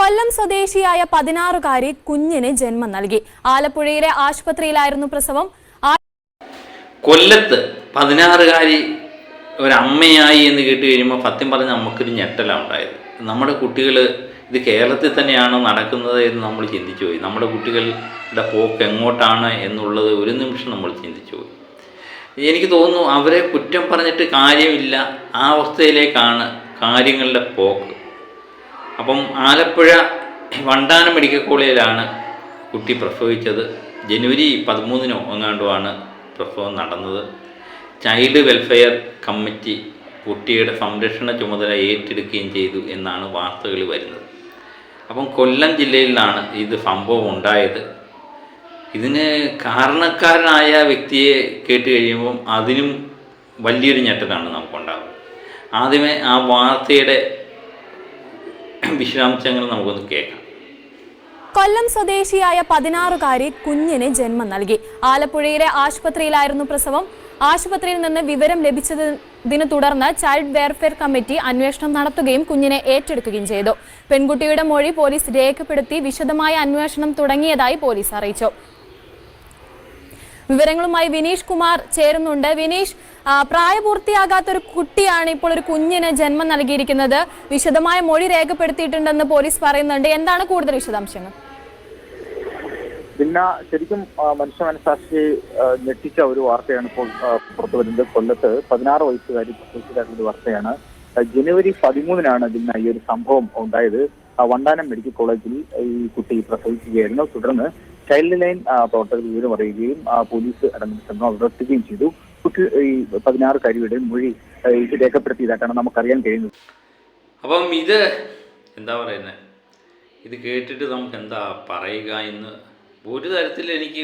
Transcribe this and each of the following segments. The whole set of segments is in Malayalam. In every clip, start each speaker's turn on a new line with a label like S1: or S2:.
S1: കൊല്ലം സ്വദേശിയായ പതിനാറുകാരി കുഞ്ഞിന് ജന്മം നൽകി. ആലപ്പുഴയിലെ ആശുപത്രിയിലായിരുന്നു പ്രസവം.
S2: കൊല്ലത്ത് പതിനാറുകാരി ഒരമ്മയായി എന്ന് കേട്ട് കഴിയുമ്പോൾ സത്യം പറഞ്ഞ് നമുക്കൊരു ഞെട്ടലാണ് ഉണ്ടായത്. നമ്മുടെ കുട്ടികൾ ഇത് കേരളത്തിൽ തന്നെയാണ് നടക്കുന്നത് എന്ന് നമ്മൾ ചിന്തിച്ചു പോയി. നമ്മുടെ കുട്ടികളുടെ പോക്ക് എങ്ങോട്ടാണ് എന്നുള്ളത് ഒരു നിമിഷം നമ്മൾ ചിന്തിച്ചു പോയി. എനിക്ക് തോന്നുന്നു അവരെ കുറ്റം പറഞ്ഞിട്ട് കാര്യമില്ല. ആ അവസ്ഥയിലേക്കാണ് കാര്യങ്ങളുടെ പോക്ക്. അപ്പം ആലപ്പുഴ വണ്ടാനം മെഡിക്കൽ കോളേജിലാണ് കുട്ടി പ്രസവിച്ചത്. ജനുവരി പതിമൂന്നിനോ എങ്ങാണ്ടുമാണ് പ്രസവം നടന്നത്. ചൈൽഡ് വെൽഫെയർ കമ്മിറ്റി കുട്ടിയുടെ സംരക്ഷണ ചുമതല ഏറ്റെടുക്കുകയും ചെയ്തു എന്നാണ് വാർത്തകൾ വരുന്നത്. അപ്പം കൊല്ലം ജില്ലയിലാണ് ഇത് സംഭവം ഉണ്ടായത്. ഇതിന് കാരണക്കാരനായ വ്യക്തിയെ കേട്ട് കഴിയുമ്പം അതിനും വലിയൊരു ഞെട്ടലാണ് നമുക്കുണ്ടാകുന്നത് ആദ്യമേ ആ വാർത്തയുടെ വിശദാംശങ്ങൾ നമുക്കൊന്ന് കേൾക്കാം.
S1: കൊല്ലം സ്വദേശിയായ പതിനാറുകാരി കുഞ്ഞിന് ജന്മം നൽകി. ആലപ്പുഴയിലെ ആശുപത്രിയിലായിരുന്നു പ്രസവം. ആശുപത്രിയിൽ നിന്ന് വിവരം ലഭിച്ചതിനെ തുടർന്ന് ചൈൽഡ് വെൽഫെയർ കമ്മിറ്റി അന്വേഷണം നടത്തുകയും കുഞ്ഞിനെ ഏറ്റെടുക്കുകയും ചെയ്തു. പെൺകുട്ടിയുടെ മൊഴി പോലീസ് രേഖപ്പെടുത്തി വിശദമായ അന്വേഷണം തുടങ്ങിയതായി പോലീസ് അറിയിച്ചു. വിവരങ്ങളുമായി വിനീഷ് കുമാർ ചേരുന്നുണ്ട്. വിനീഷ് പ്രായപൂർത്തിയാകാത്ത ഒരു കുട്ടിയാണ് ഇപ്പോൾ ഒരു കുഞ്ഞിന് ജന്മം നൽകിയിരിക്കുന്നത്. വിശദമായ മൊഴി രേഖപ്പെടുത്തിയിട്ടുണ്ടെന്ന് പോലീസ് പറയുന്നുണ്ട്. എന്താണ് കൂടുതൽ വിശദാംശങ്ങൾ?
S3: പിന്നെ ശരിക്കും മനുഷ്യ മനസാക്ഷി ഞെട്ടിച്ച ഒരു വാർത്തയാണ് ഇപ്പോൾ പുറത്തു വരുന്നത്. കൊല്ലത്ത് പതിനാറ് വയസ്സുകാരി ഒരു വാർത്തയാണ്. ജനുവരി പതിമൂന്നിനാണ് ഇതിന് ഈ ഒരു സംഭവം ഉണ്ടായത്. വണ്ടാനം മെഡിക്കൽ കോളേജിൽ ഈ കുട്ടി പ്രസവിക്കുകയായിരുന്നു. തുടർന്ന് ചൈൽഡ് ലൈൻ പ്രവർത്തകർ വിവരം അറിയുകയും പോലീസ് അടങ്ങുന്ന സംഘം അവിടെ ചെയ്തു. ഈ കരുവിടെ മൊഴി രേഖപ്പെടുത്തിയതായിട്ടാണ് നമുക്കറിയാൻ കഴിയുന്നത്.
S2: അപ്പം ഇത് എന്താ പറയുന്നത് ഇത് കേട്ടിട്ട് നമുക്ക് എന്താ പറയുക എന്ന് ഒരു തരത്തിൽ എനിക്ക്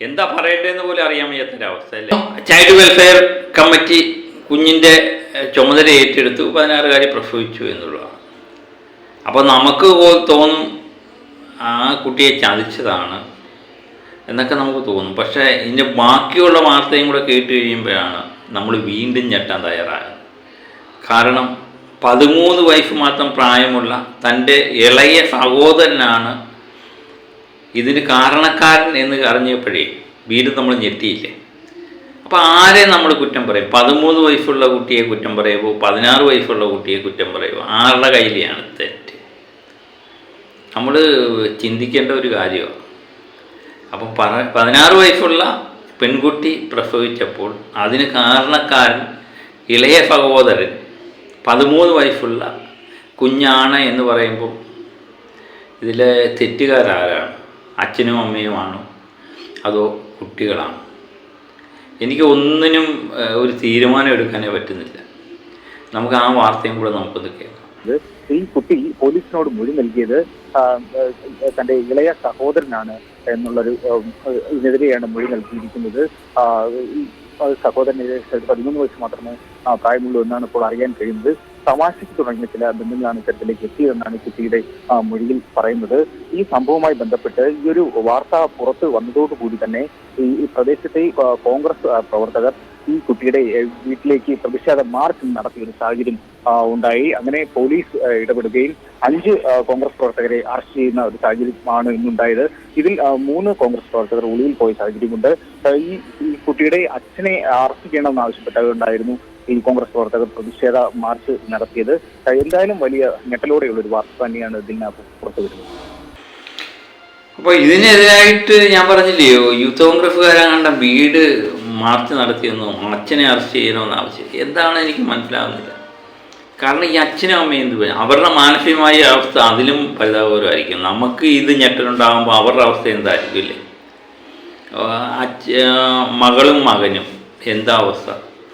S2: എന്താ പറയട്ടെന്ന് പോലും അറിയാൻ വയ്യാത്തൊരവസ്ഥ അല്ലേ? ചൈൽഡ് വെൽഫെയർ കമ്മിറ്റി കുഞ്ഞിന്റെ ചുമതല ഏറ്റെടുത്തു പതിനാറുകാരി പ്രസവിച്ചു എന്നുള്ളതാണ്. അപ്പോൾ നമുക്ക് തോന്നും ആ കുട്ടിയെ ചതിച്ചതാണ്. എന്നൊക്കെ നമുക്ക് തോന്നും. പക്ഷേ ഇതിന്റെ ബാക്കിയുള്ള വാർത്തയും കൂടെ കേട്ട് കഴിയുമ്പോഴാണ് നമ്മൾ വീണ്ടും ഞെട്ടാൻ തയ്യാറാകുന്നത് കാരണം പതിമൂന്ന് വയസ്സ് മാത്രം പ്രായമുള്ള തന്റെ ഇളയ സഹോദരനാണ് ഇതിന് കാരണക്കാരൻ എന്ന് അറിഞ്ഞപ്പോഴേ വീണ്ടും നമ്മൾ ഞെട്ടിയില്ലേ? അപ്പോൾ ആരെ നമ്മൾ കുറ്റം പറയും? പതിമൂന്ന് വയസ്സുള്ള കുട്ടിയെ കുറ്റം പറയുമോ പതിനാറ് വയസ്സുള്ള കുട്ടിയെ കുറ്റം പറയുമോ ആരുടെ കയ്യിലെയാണ് തെറ്റ്? നമ്മൾ ചിന്തിക്കേണ്ട ഒരു കാര്യമാണ്. അപ്പം പതിനാറ് വയസ്സുള്ള പെൺകുട്ടി പ്രസവിച്ചപ്പോൾ അതിന് കാരണക്കാരൻ ഇളയ സഹോദരൻ പതിമൂന്ന് വയസ്സുള്ള കുഞ്ഞാണ് എന്ന് പറയുമ്പോൾ ഇതിലെ തെറ്റുകാരാരാണ്? അച്ഛനും അമ്മയുമാണോ? അതോ കുട്ടികളാണോ? എനിക്ക് ഒന്നിനും ഒരു തീരുമാനം എടുക്കാനേ പറ്റുന്നില്ല. നമുക്ക് ആ വാർത്തയും കൂടെ നമുക്കൊന്ന് കേൾക്കാം.
S3: ഈ കുട്ടി പോലീസിനോട് മൊഴി നൽകിയത് തന്റെ ഇളയ സഹോദരനാണ്. എന്നുള്ളൊരു ഇതിനെതിരെയാണ് മൊഴി നൽകിയിരിക്കുന്നത്. ആ, ഈ ആ, സഹോദരന് ഏകദേശം പതിമൂന്ന് വയസ്സ് മാത്രമേ പ്രായമുള്ളൂ എന്നാണ് ഇപ്പോൾ അറിയാൻ കഴിയുന്നത്. തമാശയ്ക്ക് തുടങ്ങിയ ചില ബന്ധങ്ങളാണ് ഇത്തരത്തിലേക്ക് എത്തിയതെന്നാണ് കുട്ടിയുടെ മൊഴിയിൽ പറയുന്നത്. ഈ സംഭവവുമായി ബന്ധപ്പെട്ട് ഈ ഒരു വാർത്ത പുറത്ത് വന്നതോടുകൂടി തന്നെ ഈ പ്രദേശത്തെ കോൺഗ്രസ് പ്രവർത്തകർ ഈ കുട്ടിയുടെ വീട്ടിലേക്ക് പ്രതിഷേധ മാർച്ച് നടത്തിയ ഒരു സാഹചര്യം ഉണ്ടായി. അങ്ങനെ പോലീസ് ഇടപെടുകയും അഞ്ച് കോൺഗ്രസ് പ്രവർത്തകരെ അറസ്റ്റ് ചെയ്യുന്ന ഒരു സാഹചര്യമാണ് ഇന്നുണ്ടായത്. ഇതിൽ മൂന്ന് കോൺഗ്രസ് പ്രവർത്തകർ ഒളിവിൽ പോയ സാഹചര്യമുണ്ട്. ഈ കുട്ടിയുടെ അച്ഛനെ അറസ്റ്റ് ചെയ്യണമെന്ന് ആവശ്യപ്പെട്ടുകൊണ്ടായിരുന്നു ഈ കോൺഗ്രസ് പ്രവർത്തകർ പ്രതിഷേധ മാർച്ച് നടത്തിയത്. എന്തായാലും വലിയ ഞെട്ടലോടെയുള്ള ഒരു വാർത്ത തന്നെയാണ് ഇതിന് പുറത്തു വരുന്നത്.
S2: അപ്പോൾ ഇതിനെതിരായിട്ട് ഞാൻ പറഞ്ഞില്ലയോ യൂത്ത് കോൺഗ്രസ്സുകാരാണ്ട വീട് മാർച്ച് നടത്തിയെന്നോ അച്ഛനെ അറസ്റ്റ് ചെയ്യണമെന്ന് ആവശ്യം എന്താണ് എനിക്ക് മനസ്സിലാവുന്നില്ല. കാരണം ഈ അച്ഛനും അമ്മയും എന്ത്? അവരുടെ മാനസികമായ അവസ്ഥ അതിലും പരിതാപകരമായിരിക്കും. നമുക്ക് ഇത് ഞെട്ടലുണ്ടാകുമ്പോൾ അവരുടെ അവസ്ഥ എന്തായിരിക്കും ഇല്ലേ? അച്ഛ മകളും മകനും എന്താ അവസ്ഥ?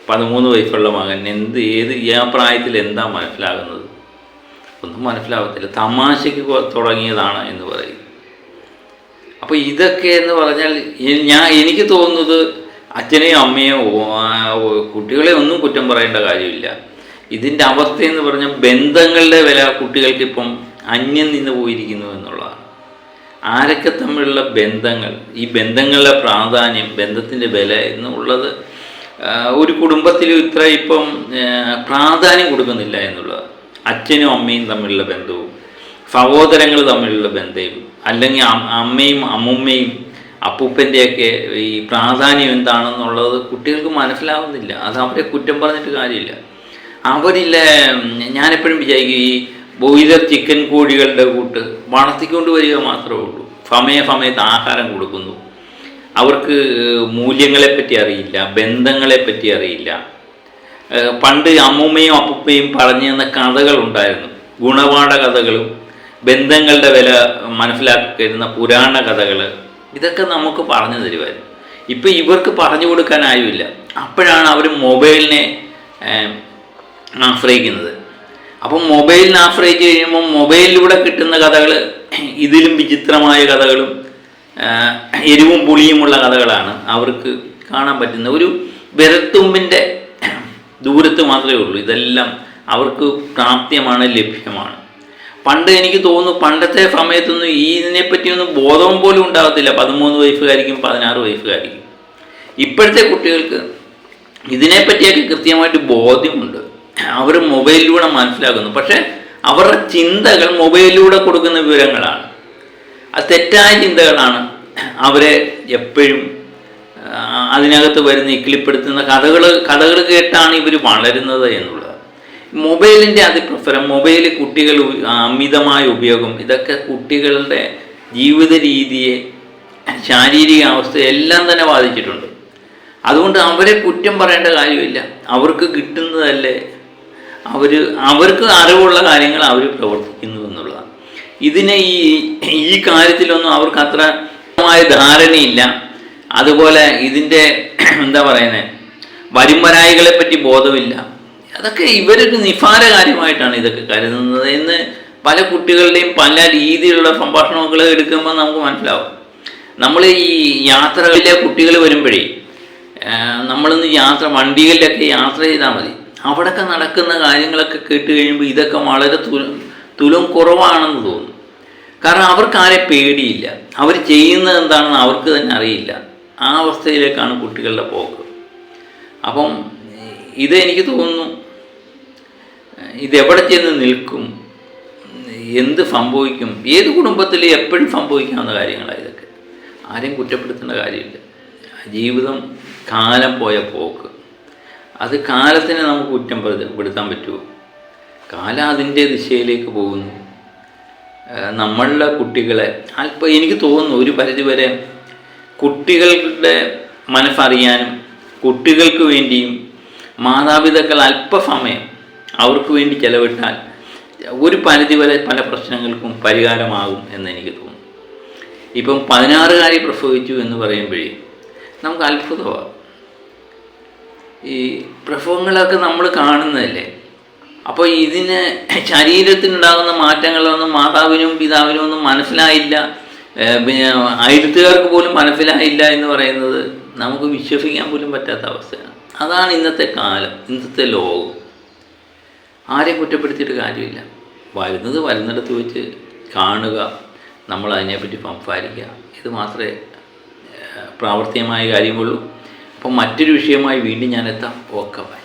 S2: പതിമൂന്ന് വയസ്സുള്ള മകൻ എന്ത് ഏത് ആ പ്രായത്തിൽ എന്താ മനസ്സിലാകുന്നത്? ഒന്നും മനസ്സിലാകത്തില്ല തമാശയ്ക്ക് തുടങ്ങിയതാണ് എന്ന് പറയും. അപ്പോൾ ഇതൊക്കെ എന്ന് പറഞ്ഞാൽ ഞാൻ എനിക്ക് തോന്നുന്നത് അച്ഛനെയോ അമ്മയോ കുട്ടികളെ ഒന്നും കുറ്റം പറയേണ്ട കാര്യമില്ല. ഇതിന്റെ അവസ്ഥ എന്ന് പറഞ്ഞാൽ ബന്ധങ്ങളുടെ വില കുട്ടികൾക്കിപ്പം അന്യം നിന്ന് പോയിരിക്കുന്നു എന്നുള്ളതാണ്. ആരൊക്കെ തമ്മിലുള്ള ബന്ധങ്ങൾ ഈ ബന്ധങ്ങളുടെ പ്രാധാന്യം ബന്ധത്തിന്റെ വില എന്നുള്ളത് ഒരു കുടുംബത്തിൽ ഇത്ര ഇപ്പം പ്രാധാന്യം കൊടുക്കുന്നില്ല എന്നുള്ളത് അച്ഛനും അമ്മയും തമ്മിലുള്ള ബന്ധവും സഹോദരങ്ങൾ തമ്മിലുള്ള ബന്ധവും അല്ലെങ്കിൽ അമ്മയും അമ്മുമ്മയും അപ്പൂപ്പന്റെയൊക്കെ ഈ പ്രാധാന്യം എന്താണെന്നുള്ളത് കുട്ടികൾക്ക് മനസ്സിലാവുന്നില്ല. അത് അവരെ കുറ്റം പറഞ്ഞിട്ട് കാര്യമില്ല. അവരില്ല ഞാനെപ്പോഴും വിചാരിക്കും ഈ ബോയിലർ ചിക്കൻ കോഴികളുടെ കൂട്ട് വളർത്തിക്കൊണ്ട് വരിക മാത്രമേ ഉള്ളൂ. സമയ സമയത്ത് ആഹാരം കൊടുക്കുന്നു. അവർക്ക് മൂല്യങ്ങളെപ്പറ്റി അറിയില്ല ബന്ധങ്ങളെപ്പറ്റി അറിയില്ല. പണ്ട് അമ്മൂമ്മയും അപ്പൂപ്പയും പറഞ്ഞു തന്ന കഥകളുണ്ടായിരുന്നു ഗുണപാഠ കഥകളും ബന്ധങ്ങളുടെ വില മനസ്സിലാക്കി മനസ്സിലാക്കുന്ന പുരാണ കഥകൾ ഇതൊക്കെ നമുക്ക് പറഞ്ഞു തരുമായിരുന്നു. ഇപ്പം ഇവർക്ക് പറഞ്ഞു കൊടുക്കാൻ ആരുമില്ല. അപ്പോഴാണ് അവർ മൊബൈലിനെ ആശ്രയിക്കുന്നത്. അപ്പം മൊബൈലിനെ ആശ്രയിച്ച് കഴിയുമ്പോൾ മൊബൈലിലൂടെ കിട്ടുന്ന കഥകൾ ഇതിലും വിചിത്രമായ കഥകളും എരിവും പുളിയുമുള്ള കഥകളാണ് അവർക്ക് കാണാൻ പറ്റുന്ന ഒരു വിരത്തുമ്പിന്റെ ദൂരത്ത് മാത്രമേ ഉള്ളൂ. ഇതെല്ലാം അവർക്ക് പ്രാപ്യമാണ് ലഭ്യമാണ്. പണ്ട് എനിക്ക് തോന്നുന്നു പണ്ടത്തെ സമയത്തൊന്നും ഈ ഇതിനെപ്പറ്റിയൊന്നും ബോധവും പോലും ഉണ്ടാകത്തില്ല. പതിമൂന്ന് വയസ്സുകാരിക്കും പതിനാറ് വയസ്സുകാരിക്കും. ഇപ്പോഴത്തെ കുട്ടികൾക്ക് ഇതിനെപ്പറ്റിയൊക്കെ കൃത്യമായിട്ട് ബോധ്യമുണ്ട്. അവർ മൊബൈലിലൂടെ മനസ്സിലാക്കുന്നു. പക്ഷേ അവരുടെ ചിന്തകൾ മൊബൈലിലൂടെ കൊടുക്കുന്ന വിവരങ്ങളാണ്. അത് തെറ്റായ ചിന്തകളാണ് അവരെ എപ്പോഴും അതിനകത്ത് വരുന്ന ഇക്കിളിപ്പെടുത്തുന്ന കഥകൾ കഥകൾ കേട്ടാണ് ഇവർ വളരുന്നത് എന്നുള്ളത്. മൊബൈലിന്റെ അതിപ്രസരം മൊബൈൽ കുട്ടികൾ അമിതമായ ഉപയോഗം ഇതൊക്കെ കുട്ടികളുടെ ജീവിത രീതിയെ ശാരീരിക അവസ്ഥ എല്ലാം തന്നെ ബാധിച്ചിട്ടുണ്ട്. അതുകൊണ്ട് അവരെ കുറ്റം പറയേണ്ട കാര്യമില്ല. അവർക്ക് കിട്ടുന്നതല്ലേ അവർ അവർക്ക് അറിവുള്ള കാര്യങ്ങൾ അവർ പ്രവർത്തിക്കുന്നു എന്നുള്ളതാണ്. ഇതിനെ ഈ ഈ കാര്യത്തിലൊന്നും അവർക്ക് അത്ര ധാരണയില്ല. അതുപോലെ ഇതിന്റെ എന്താ പറയുന്നത് വരുംവരായികളെ പറ്റി ബോധമില്ല. അതൊക്കെ ഇവരൊരു നിഫാര കാര്യമായിട്ടാണ് ഇതൊക്കെ കരുതുന്നത് എന്ന് പല കുട്ടികളുടെയും പല രീതിയിലുള്ള സംഭാഷണങ്ങൾ എടുക്കുമ്പോൾ നമുക്ക് മനസ്സിലാവും. നമ്മൾ ഈ യാത്രകളിലെ കുട്ടികൾ വരുമ്പോഴേ നമ്മളിന്ന് യാത്ര വണ്ടികളിലൊക്കെ യാത്ര ചെയ്താൽ മതി. അവിടെയൊക്കെ നടക്കുന്ന കാര്യങ്ങളൊക്കെ കേട്ട് കഴിയുമ്പോൾ ഇതൊക്കെ വളരെ തുലം തുലം കുറവാണെന്ന് തോന്നും. കാരണം അവർക്ക് ആരെ പേടിയില്ല. അവർ ചെയ്യുന്നത് എന്താണെന്ന് അവർക്ക് തന്നെ അറിയില്ല. ആ അവസ്ഥയിലേക്കാണ് കുട്ടികളുടെ പോക്ക്. അപ്പം ഇത് എനിക്ക് തോന്നുന്നു ഇതെവിടെ ചെന്ന് നിൽക്കും? എന്ത് സംഭവിക്കും? ഏത് കുടുംബത്തിൽ എപ്പോഴും സംഭവിക്കാവുന്ന കാര്യങ്ങളാണ് ഇതൊക്കെ? ആരെയും കുറ്റപ്പെടുത്തേണ്ട കാര്യമില്ല. ജീവിതം കാലം പോയ പോക്ക്. അത് കാലത്തിനെ നമുക്ക് കുറ്റം പെടുത്ത- പെടുത്താൻ പറ്റുമോ? കാലം അതിന്റെ ദിശയിലേക്ക് പോകുന്നു. നമ്മളുടെ കുട്ടികളെ അല്പം എനിക്ക് തോന്നുന്നു ഒരു പരിധിവരെ കുട്ടികളുടെ മനസ്സറിയാനും കുട്ടികൾക്ക് വേണ്ടിയും മാതാപിതാക്കൾ അല്പസമയം അവർക്ക് വേണ്ടി ചെലവിട്ടാൽ ഒരു പരിധി വരെ പല പ്രശ്നങ്ങൾക്കും പരിഹാരമാകും എന്ന് എനിക്ക് തോന്നുന്നു. ഇപ്പം പതിനാറുകാരി പ്രസവിച്ചു എന്ന് പറയുമ്പോഴേ നമുക്ക് അത്ഭുതമാണ് ഈ പ്രസവങ്ങളൊക്കെ നമ്മൾ കാണുന്നതല്ലേ? അപ്പോൾ ഇതിന് ശരീരത്തിനുണ്ടാകുന്ന മാറ്റങ്ങളൊന്നും മാതാവിനും പിതാവിനും ഒന്നും മനസ്സിലായില്ല. പിന്നെ അയൽത്തുകാർക്ക് പോലും മനസ്സിലായില്ല എന്ന് പറയുന്നത് നമുക്ക് വിശ്വസിക്കാൻ പോലും പറ്റാത്ത അവസ്ഥയാണ്. അതാണ് ഇന്നത്തെ കാലം ഇന്നത്തെ ലോകം. ആരെയും കുറ്റപ്പെടുത്തിയിട്ട് കാര്യമില്ല. വരുന്നത് വരുന്നിടത്ത് വെച്ച് കാണുക നമ്മൾ അതിനെപ്പറ്റി സംസാരിക്കുക. ഇത് മാത്രമേ പ്രാവർത്തികമായ കാര്യമുള്ളൂ. അപ്പം മറ്റൊരു വിഷയമായി വീണ്ടും ഞാൻ എത്താം. ഓക്കെ